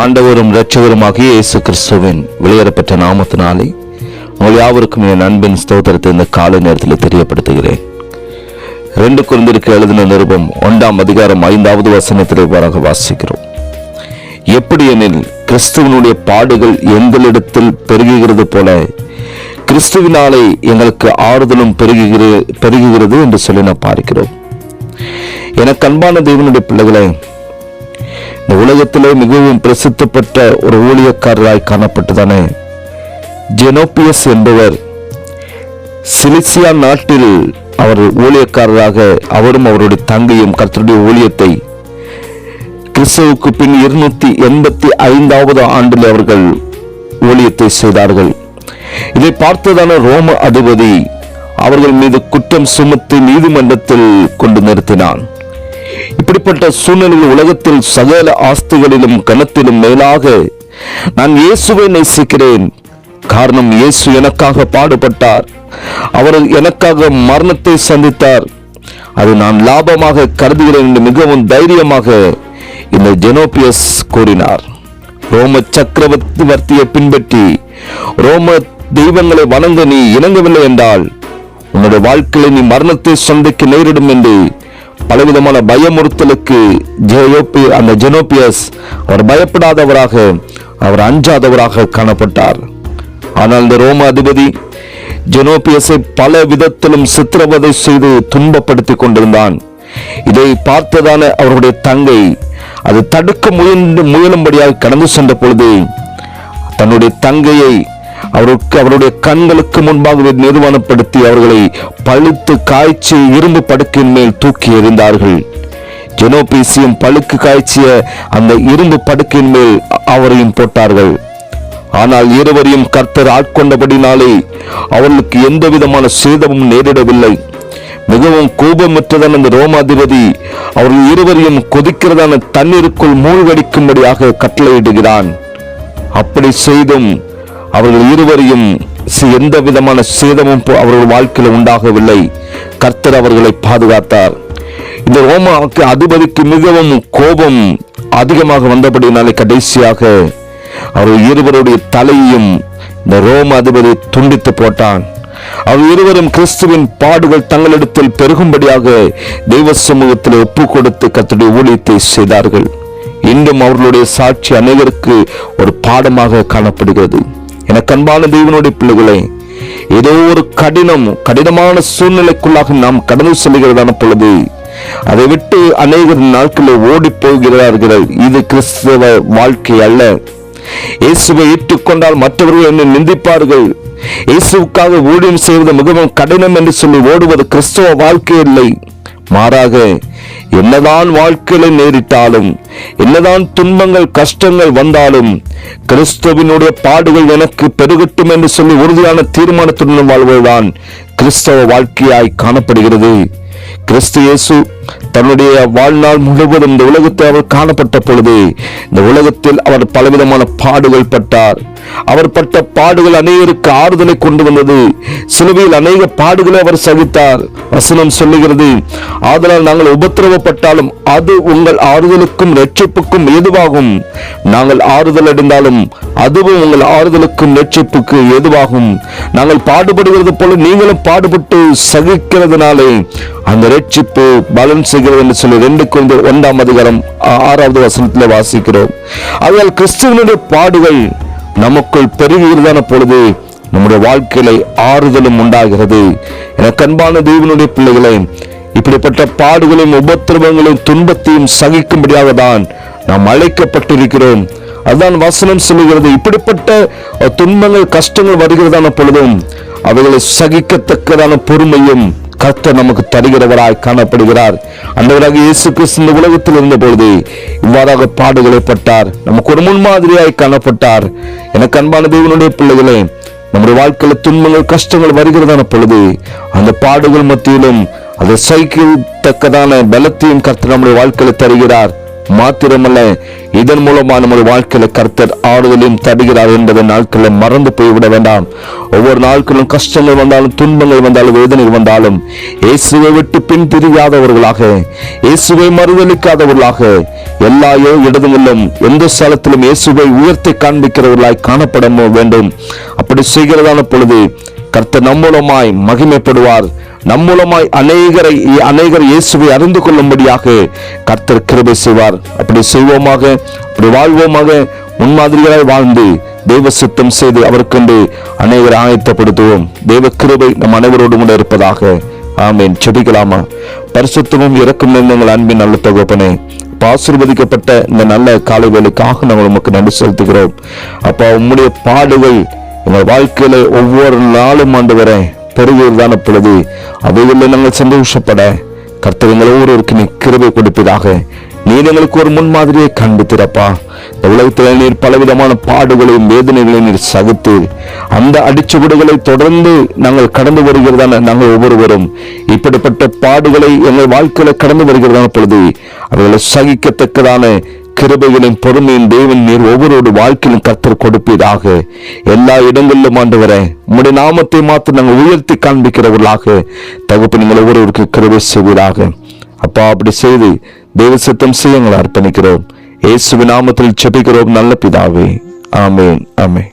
ஆண்டவரும் இரட்சகருமாகிய இயேசு கிறிஸ்துவின் வெளியேறப்பட்ட நாமத்தினாலே உங்கள் யாவருக்கும் என் அன்பின் ஸ்தோத்திரத்தை இந்த காலை நேரத்தில் தெரியப்படுத்துகிறேன். ரெண்டு குழந்தைக்கு எழுதின நிருபம் ஒன்றாம் அதிகாரம் ஐந்தாவது வசனத்தில் இவ்வாறாக வாசிக்கிறோம். எப்படி எனில் கிறிஸ்துவனுடைய பாடுகள் எங்களிடத்தில் பெருகுகிறது போல கிறிஸ்துவினாலே எங்களுக்கு ஆறுதலும் பெருகுகிற பெருகுகிறது என்று சொல்லி நான் பார்க்கிறோம். எனக்கு அன்பான தெய்வனுடைய பிள்ளைகளை இந்த உலகத்திலே மிகவும் பிரசித்தப்பட்ட ஒரு ஊழியக்காரராய் காணப்பட்டதானே? ஜெனோபியஸ் என்பவர் சிலிசியா நாட்டில் அவர் ஊழியக்காரராக அவரும் அவருடைய தங்கையும் கர்த்தருடைய ஊழியத்தை கிறிஸ்துவுக்கு பின் இருநூத்தி எண்பத்தி ஐந்தாவது ஆண்டில் அவர்கள் ஊழியத்தை செய்தார்கள். இதை பார்த்ததான ரோம அதிபதி அவர்கள் மீது குற்றம் சுமத்தி நீதிமன்றத்தில் கொண்டு நிறுத்தினான். இப்படிப்பட்ட சூழ்நிலையில் உலகத்தில் சகல ஆஸ்திகளிலும் கனத்திலும் மேலாக நான் இயேசுவை நேசிக்கிறேன். காரணம் இயேசு எனக்காக பாடுபட்டார். அவர் எனக்காக மரணத்தை சந்தித்தார். அது நான் லாபமாக கருதுகிறேன் என்று மிகவும் தைரியமாக இந்த ஜெனோபியஸ் கூறினார். ரோம சக்கரவர்த்தியை பின்பற்றி ரோம தெய்வங்களை வணங்க நீ இணங்கவில்லை என்றால் உன்னுடைய வாழ்க்கையில் நீ மரணத்தை சந்திக்க நேரிடும் என்று பலவிதமான பயமுறுத்தலுக்கு ஜெயோபி அந்த ஜெனோபியஸ் அவர் பயப்படாதவராக அவர் அஞ்சாதவராக காணப்பட்டார். ஆனால் இந்த ரோம அதிபதி ஜெனோபியஸை பல விதத்திலும் சித்திரவதை செய்து துன்பப்படுத்தி கொண்டிருந்தான். இதை பார்த்ததான அவருடைய தங்கை அது தடுக்க முயன்று முயலும்படியாக கடந்து சென்ற பொழுது தன்னுடைய தங்கையை அவருக்கு அவருடைய கண்களுக்கு முன்பாகவே நிறுவனப்படுத்தி அவர்களை பழுத்து காய்ச்சி இரும்பு படுக்கையின் மேல் தூக்கி எறிந்தார்கள். ஜெனோபீசியம் பழுக்கு காய்ச்சிய அந்த இரும்பு படுக்கையின் மேல் அவரையும் போட்டார்கள். ஆனால் இருவரையும் கர்த்தர் ஆட்கொண்டபடினாலே அவர்களுக்கு எந்த விதமான சேதமும் நேரிடவில்லை. மிகவும் கோபமற்றதான அந்த ரோமாதிபதி அவர்கள் இருவரையும் கொதிக்கிறதான தண்ணீருக்குள் மூழ்கடிக்கும்படியாக கட்டளையிடுகிறான். அப்படி செய்தும் அவர்கள் இருவரையும் எந்த விதமான சேதமும் போ- அவர்கள் வாழ்க்கையில் உண்டாகவில்லை. கர்த்தர் அவர்களை பாதுகாத்தார். இந்த ரோமாவுக்கு அதிபதிக்கு மிகவும் கோபம் அதிகமாக வந்தபடினாலே கடைசியாக அவர்கள் இருவருடைய தலையையும் இந்த ரோம அதிபதி துண்டித்து போட்டான். அவர் இருவரும் கிறிஸ்துவின் பாடுகள் தங்களிடத்தில் பெருகும்படியாக தெய்வ சமூகத்தில் ஒப்பு கொடுத்து கத்துடைய ஊழியத்தை செய்தார்கள். இன்றும் அவர்களுடைய சாட்சி அனைவருக்கு ஒரு பாடமாக காணப்படுகிறது. எனக்கு அன்பான தெய்வனுடைய பிள்ளைகளை ஏதோ ஒரு கடினம் கடினமான சூழ்நிலைக்குள்ளாக நாம் கடந்து செல்கிறதான பொழுது அதை விட்டு அநேக நாட்களில் ஓடி போகிறார்கள். இது கிறிஸ்தவ வாழ்க்கை அல்ல. இயேசுவை ஏற்றுக்கொண்டால் மற்றவர்கள் என்னை நிந்திப்பார்கள். இயேசுக்காக ஊழியம் செய்வது மிகவும் கடினம் என்று சொல்லி ஓடுவது கிறிஸ்தவ வாழ்க்கை இல்லை. மாறாக என்னதான் வாழ்க்கையில நேரிட்டாலும் என்னதான் துன்பங்கள் கஷ்டங்கள் வந்தாலும் கிறிஸ்துவினுடைய பாடுகள் எனக்கு பெருகட்டும் என்று சொல்லி உறுதியான தீர்மானத்துடன் வாழ்வதுதான் கிறிஸ்தவ வாழ்க்கையாய் காணப்படுகிறது. கிறிஸ்து இயேசு தன்னுடைய வாழ்நாள் முழுவதும் இந்த உலகத்தில் அவர் காணப்பட்ட பொழுது இந்த உலகத்தில் அவர் பலவிதமான பாடுகள் பட்டார். அவர் பட்ட பாடுகள் அநேகருக்கு ஆறுதலை கொண்டு வந்தது. சிலுவையில் அநேக பாடுகளை அவர் சகித்தார். வசனம் சொல்லுகிறது ஆதலால் நாங்கள் உபத்திரவப்பட்டாலும் அது உங்கள் ஆறுதலுக்கும் ரட்சிப்புக்கும் ஏதுவாகும். நாங்கள் ஆறுதல் அடைந்தாலும் அதுவும் உங்கள் ஆறுதலுக்கும் ரட்சிப்புக்கு ஏதுவாகும். நாங்கள் பாடுபடுகிறது போல நீங்களும் பாடுபட்டு சகிக்கிறதுனாலே அந்த ரட்சிப்பு பலன் செய்கிறது என்று சொல்லி ரெண்டு குழந்தை ஒன்றாம் அதிகாரம் ஆறாவது வசனத்தில் வாசிக்கிறோம். அதனால் கிறிஸ்துவனுடைய பாடுகள் நமக்குள் பெருகிறதான பொழுது நம்முடைய வாழ்க்கையில ஆறுதலும் உண்டாகிறது. என கண்பான தேவனுடைய பிள்ளைகளை இப்படிப்பட்ட பாடுகளையும் உபத்திரவங்களையும் துன்பத்தையும் சகிக்கும்படியாக தான் நாம் அழைக்கப்பட்டிருக்கிறோம். அதுதான் வசனம் சொல்லுகிறது. இப்படிப்பட்ட துன்பங்கள் கஷ்டங்கள் வருகிறதான பொழுதும் அவைகளை சகிக்கத்தக்கதான பொறுமையும் கர்த்தர் நமக்கு தருகிறவராய் காணப்படுகிறார். அந்தவராக இயேசு கிறிஸ்து இந்த உலகத்தில் இருந்த பொழுது இவ்வாறாக பாடுகளை பட்டார். நமக்கு ஒரு முன்மாதிரியாய் காணப்பட்டார். எனக்கு அன்பான தேவனுடைய பிள்ளைகளே நம்முடைய வாழ்க்கையில துன்பங்கள் கஷ்டங்கள் வருகிறதான பொழுது அந்த பாடுகள் மத்தியிலும் அதை சைக்கிள் தக்கதான பலத்தையும் கர்த்தர் நம்முடைய வாழ்க்கையில தருகிறார். மாத்திரமல்ல இதன் மூலமா நமது வாழ்க்கையில கர்த்தர் ஆறுதலையும் தருகிறார் என்பதை நாட்களில் மறந்து போய்விட வேண்டாம். ஒவ்வொரு நாட்களும் கஷ்டங்கள் வந்தாலும் துன்பங்கள் வந்தாலும் வேதனை வந்தாலும் இயேசுவை விட்டு பின் பிரியாதவர்களாக இயேசுவை மறுதளிக்காதவர்களாக எல்லா இடங்களிலும் எந்த ஸ்தலத்திலும் இயேசுவை உயர்த்தி காண்பிக்கிறவர்களாய் காணப்பட வேண்டும். அப்படி செய்கிறதான பொழுது கர்த்தர் நம்மூலமாய் மகிமைப்படுவார். நம்மூலமாய் அநேகரை அநேகர் இயேசுவை அறிந்து கொள்ளும்படியாக கர்த்தர் கிருபை செய்வார். அப்படி செய்வோமாக அப்படி வாழ்வோமாக முன்மாதிரிகளாய் வாழ்ந்து தெய்வ சுத்தம் செய்து அவருக்கென்று அநேகரை ஆயத்தப்படுத்துவோம். தெய்வ கிருபை நம் அனைவரோடு கூட இருப்பதாக. ஆமேன். செபிக்கலாமா பரிசுத்தமும் இறக்கும் எங்கள் அன்பின் நல்ல தகப்பனே ஆசிர்வதிக்கப்பட்ட இந்த நல்ல காலை வேலைக்காக நாங்கள் உமக்கு நன்றி செலுத்துகிறோம். அப்பா உம்முடைய பாடுகள் எங்கள் வாழ்க்கையில ஒவ்வொரு நாளும் ஆண்டு வர தான பொழுது அவைகளில் நாங்கள் சந்தோஷப்பட கர்த்தர் எங்கள் ஒவ்வொருவருக்கு நீ கிருபை கொடுப்பதாக நீர் எங்களுக்கு ஒரு முன்மாதிரியை திறப்பா இந்த உலகத்தில் நீர் பலவிதமான பாடுகளையும் வேதனைகளையும் நீர் சகித்து அந்த அடிச்சுவடுகளை தொடர்ந்து நாங்கள் கடந்து வருகிறதான நாங்கள் ஒவ்வொருவரும் இப்படிப்பட்ட பாடுகளை எங்கள் வாழ்க்கையில கடந்து வருகிறதான பொழுது அவர்களை சகிக்கத்தக்கதான கிருபையிலும் பொறுமையின் தேவன் நீர் ஒவ்வொரு வாழ்க்கையிலும் கத்தர் கொடுப்பீராக. எல்லா இடங்களிலும் ஆண்டு வர உங்களுடைய நாமத்தை மாத்திரம் நாங்கள் உயர்த்தி காண்பிக்கிறவர்களாக. தகுப்பு நீங்கள் ஒவ்வொருவருக்கு கிருபை செய்வீராக. அப்பா அப்படி செய்து தெய்வ சித்தம் செய்யுங்களை அர்ப்பணிக்கிறோம். இயேசுவின் நாமத்தில் செபிக்கிறோம் நல்ல பிதாவே. ஆமென் ஆமென்.